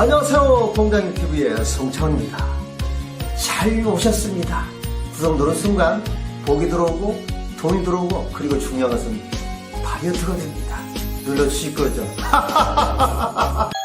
안녕하세요. 공장 TV의 송창입니다. 잘 오셨습니다. 누른 순간 복이 들어오고 돈이 들어오고 그리고 중요한 것은 다이어트가 됩니다. 눌러주실 거죠?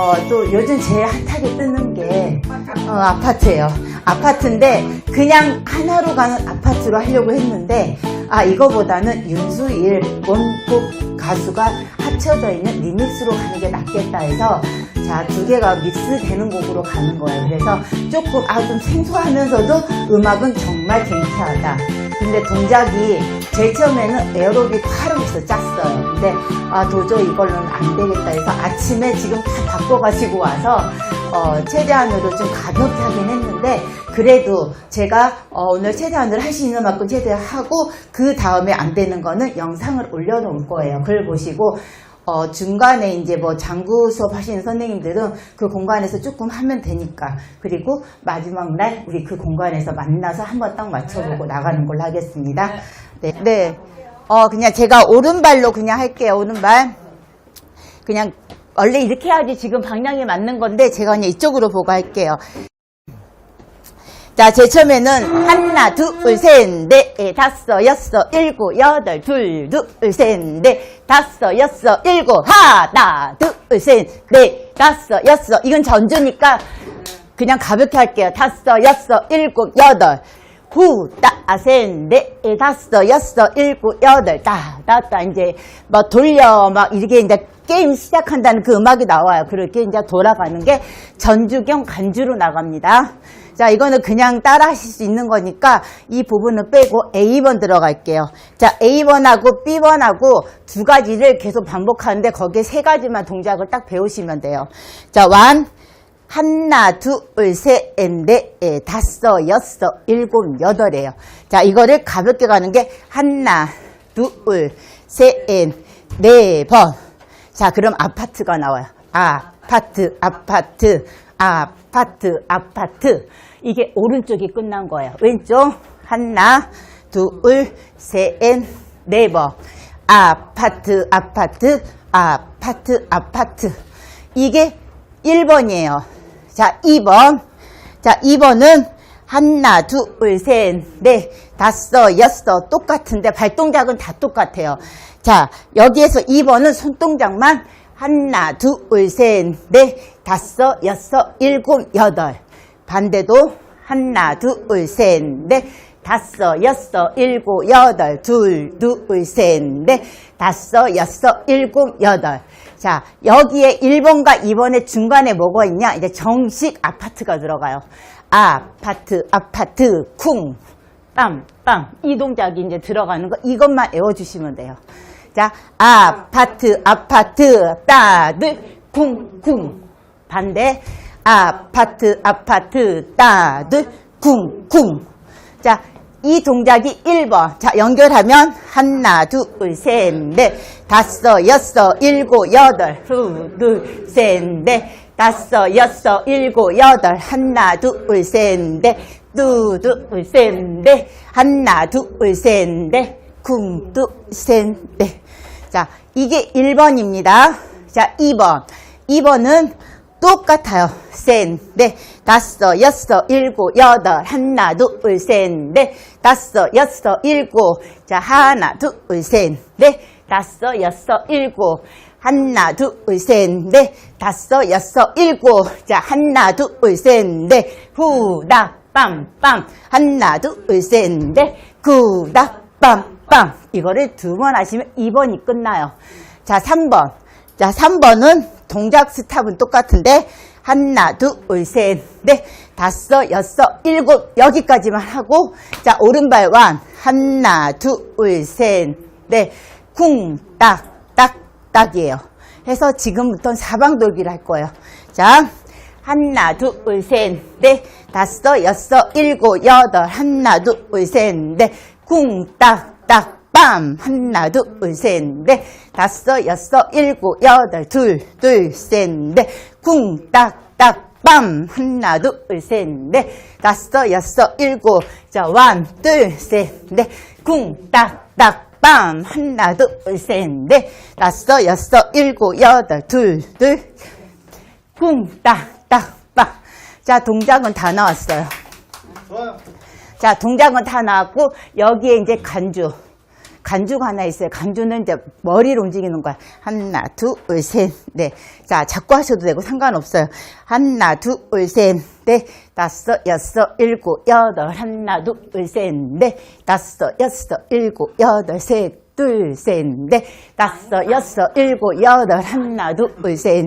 어, 또 요즘 제일 핫하게 뜨는 게 어, 아파트예요. 아파트인데 그냥 하나로 가는 아파트로 하려고 했는데 아 이거보다는 윤수일 원곡 가수가 합쳐져 있는 리믹스로 가는 게 낫겠다 해서 자 두 개가 믹스되는 곡으로 가는 거예요. 그래서 조금 아 좀 생소하면서도 음악은 정말 경쾌하다. 근데 동작이 제일 처음에는 에어로빅 하루부터 짰어요. 근데 아 도저히 이걸로는 안 되겠다 해서 아침에 지금 다 바꿔가지고 와서 어, 최대한으로 좀 가볍게 하긴 했는데 그래도 제가 어, 오늘 최대한으로 할 수 있는 만큼 최대한 하고 그 다음에 안 되는 거는 영상을 올려놓을 거예요. 그걸 보시고 어, 중간에 이제 뭐 장구 수업 하시는 선생님들은 그 공간에서 조금 하면 되니까. 그리고 마지막 날 우리 그 공간에서 만나서 한번 딱 맞춰보고 나가는 걸로 하겠습니다. 네. 네. 어, 그냥 제가 오른발로 그냥 할게요. 오른발. 그냥 원래 이렇게 해야지 지금 방향에 맞는 건데 제가 그냥 이쪽으로 보고 할게요. 자, 제일 처음에는 하나, 둘, 셋, 넷, 다섯, 여섯, 일곱, 여덟, 둘, 둘, 셋, 넷, 다섯, 여섯, 일곱, 하나, 둘, 셋, 넷, 다섯, 여섯. 이건 전주니까 그냥 가볍게 할게요. 다섯, 여섯, 일곱, 여덟. 후, 따, 셋, 넷, 다섯, 여섯, 일곱, 여덟, 따, 따, 따, 이제, 막 돌려, 막 이렇게 이제 게임 시작한다는 그 음악이 나와요. 그렇게 이제 돌아가는 게 전주경 간주로 나갑니다. 자, 이거는 그냥 따라 하실 수 있는 거니까 이 부분은 빼고 A번 들어갈게요. 자, A번하고 B번하고 두 가지를 계속 반복하는데 거기에 세 가지만 동작을 딱 배우시면 돼요. 자, 완. 하나, 둘, 셋, 넷, 넷, 다섯, 여섯, 일곱, 여덟이에요. 자, 이거를 가볍게 가는 게 하나, 둘, 셋, 네 번. 자, 그럼 아파트가 나와요. 아파트, 아파트, 아파트, 아파트. 이게 오른쪽이 끝난 거예요. 왼쪽 하나, 둘, 셋, 네 번. 아파트, 아파트, 아파트, 아파트. 이게 1번이에요. 자, 2번. 자, 2번은 하나, 둘, 셋, 넷, 다섯, 여섯 똑같은데 발동작은 다 똑같아요. 자, 여기에서 2번은 손동작만 하나, 둘, 셋, 넷, 다섯, 여섯, 일곱, 여덟. 반대도 하나, 둘, 셋, 넷, 다섯, 여섯, 일곱, 여덟, 둘, 둘, 셋, 넷, 다섯, 여섯, 일곱, 여덟. 자, 여기에 1번과 2번의 중간에 뭐가 있냐? 이제 정식 아파트가 들어가요. 아파트, 아파트, 쿵, 빰, 빰. 이 동작이 이제 들어가는 거, 이것만 외워주시면 돼요. 자, 아파트, 아파트, 따들, 쿵, 쿵. 반대, 아파트, 아파트, 따들, 쿵, 쿵. 자, 이 동작이 1번. 자, 연결하면 하나, 둘, 셋, 넷, 다섯, 여섯, 일곱, 여덟, 둘, 둘, 셋, 넷, 다섯, 여섯, 일곱, 여덟, 하나, 둘, 셋, 넷, 둘, 둘, 셋, 넷, 하나, 둘, 셋, 넷, 쿵, 둘, 셋, 넷. 자, 이게 1번입니다. 자, 2번. 2번은 똑같아요. 셋, 넷, 다섯, 여섯, 일곱, 여덟, 하나, 둘, 셋, 넷, 다섯, 여섯, 일곱. 자, 하나, 둘, 셋, 넷, 다섯, 여섯, 일곱. 하나, 둘, 셋, 넷, 다섯, 여섯, 일곱. 자, 하나, 둘, 셋, 넷, 후다, 빰, 빰. 하나, 둘, 셋, 넷, 구다, 빰, 빰. 이거를 두 번 하시면 2번이 끝나요. 자, 3번. 자, 3번은 동작 스탑은 똑같은데, 하나, 둘, 셋, 넷, 다섯, 여섯, 일곱, 여기까지만 하고, 자, 오른발 완. 하나, 둘, 셋, 넷, 쿵, 딱, 딱, 딱이에요. 해서 지금부터는 사방돌기를 할 거예요. 자, 하나, 둘, 셋, 넷, 다섯, 여섯, 일곱, 여덟, 하나, 둘, 셋, 넷, 쿵, 딱, 딱, 빰. 하나, 둘, 셋, 넷, 다섯, 여섯, 일곱, 여덟, 둘, 둘, 셋, 넷, 쿵, 딱, 딱, 빰. 하나, 둘, 셋, 넷, 다섯, 여섯, 일곱. 자, 원, 둘, 셋, 넷, 쿵, 딱, 딱, 빰. 하나, 둘, 셋, 넷, 다섯, 여섯, 일곱, 여덟, 둘, 둘, 쿵, 딱, 딱, 빡. 자, 동작은 다 나왔어요. 자, 동작은 다 나왔고, 여기에 이제 간주. 간주가 하나 있어요. 간주는 이제 머리를 움직이는 거야. 하나, 둘, 셋, 넷. 자, 자꾸 하셔도 되고 상관없어요. 하나, 둘, 셋, 넷, 다섯, 여섯, 일곱, 여덟. 하나, 둘, 셋, 넷, 다섯, 여섯, 일곱, 여덟, 셋, 둘, 셋, 넷, 다섯, 여섯, 일곱, 여덟. 하나, 둘, 셋,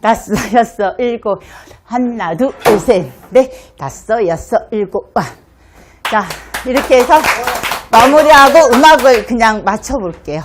다섯, 여섯, 일곱, 하나, 둘, 셋, 넷, 다섯, 여섯, 일곱, 와. 자, 이렇게 해서 마무리하고 음악을 그냥 맞춰볼게요.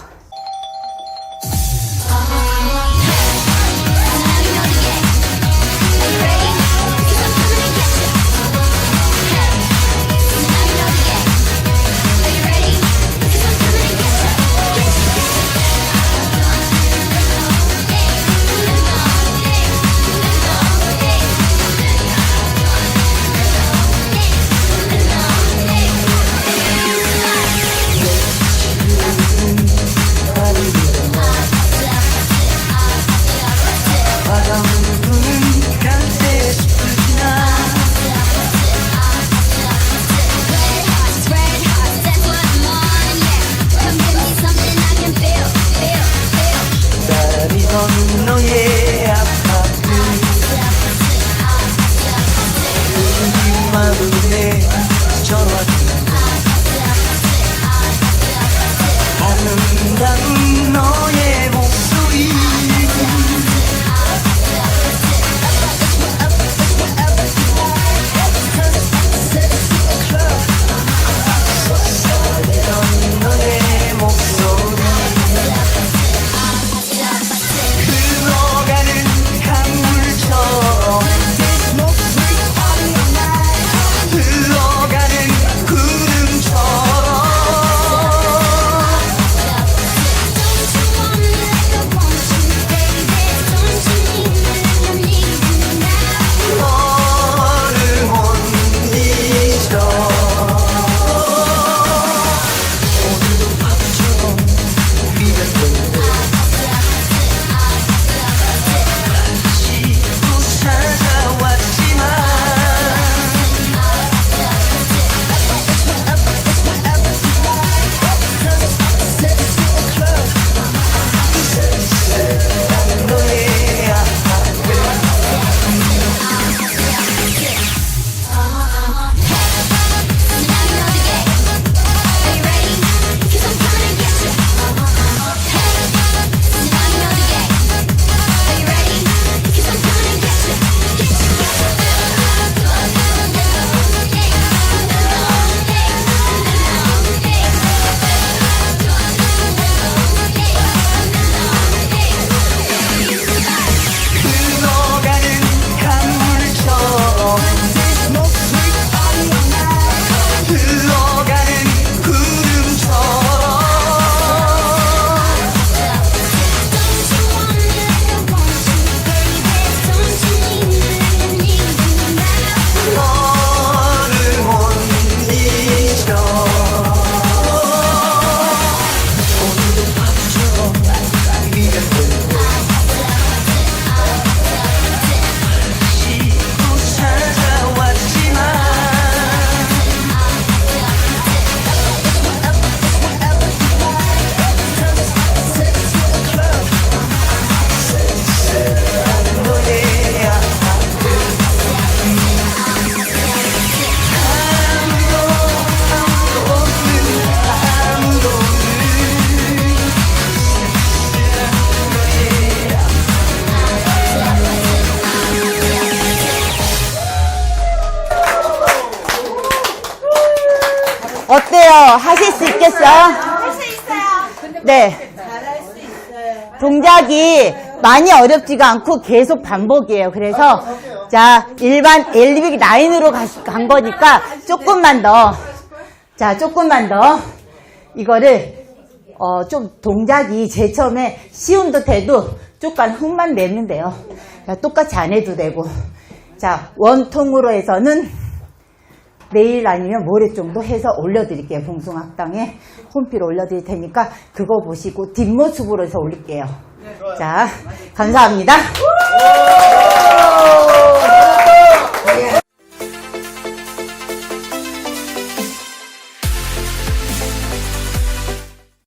수 있겠어? 할 수 있어요. 네. 동작이 많이 어렵지가 않고 계속 반복이에요. 그래서 자 일반 엘리빅 라인으로 가- 간 거니까 조금만 더. 자 조금만 더. 이거를 어, 좀 동작이 제일 처음에 쉬운 듯 해도 조금 내면 돼요. 자, 똑같이 안 해도 되고. 자, 원통으로 해서는 내일 아니면 모레 정도 해서 올려드릴게요. 봉숭학당에 홈피로 올려드릴 테니까 그거 보시고 뒷모습으로 해서 올릴게요. 네, 자, 감사합니다. 네.